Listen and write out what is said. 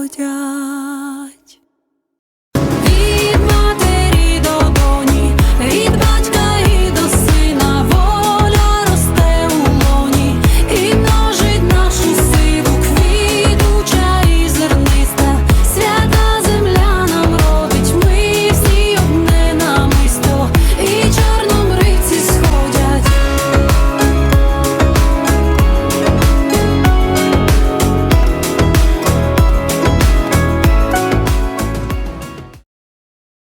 одяг.